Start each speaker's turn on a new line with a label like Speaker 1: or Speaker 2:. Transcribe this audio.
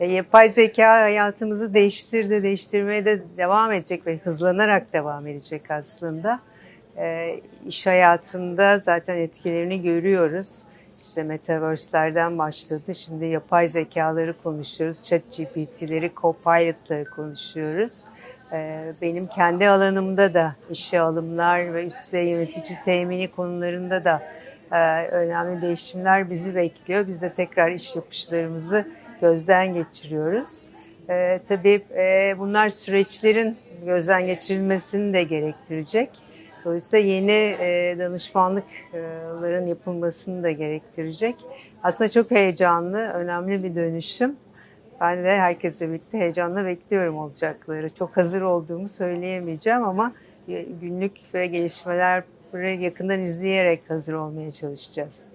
Speaker 1: E, yapay zeka hayatımızı değiştirdi, değiştirmeye de devam edecek ve hızlanarak devam edecek aslında. E, iş hayatında zaten etkilerini görüyoruz. İşte metaverse'lerden başladı. Şimdi yapay zekaları konuşuyoruz. Chat GPT'leri, Copilot'ları konuşuyoruz. Ee, Benim kendi alanımda da işe alımlar ve üst düzey yönetici temini konularında da e, önemli değişimler bizi bekliyor. Biz de tekrar iş yapışlarımızı gözden geçiriyoruz. Ee, tabii e, bunlar süreçlerin gözden geçirilmesini de gerektirecek. Dolayısıyla yeni e, danışmanlıkların yapılmasını da gerektirecek. Aslında çok heyecanlı, önemli bir dönüşüm. Ben de herkesle birlikte heyecanla bekliyorum olacakları. Çok hazır olduğumu söyleyemeyeceğim ama e, günlük ve gelişmeleri yakından izleyerek hazır olmaya çalışacağız.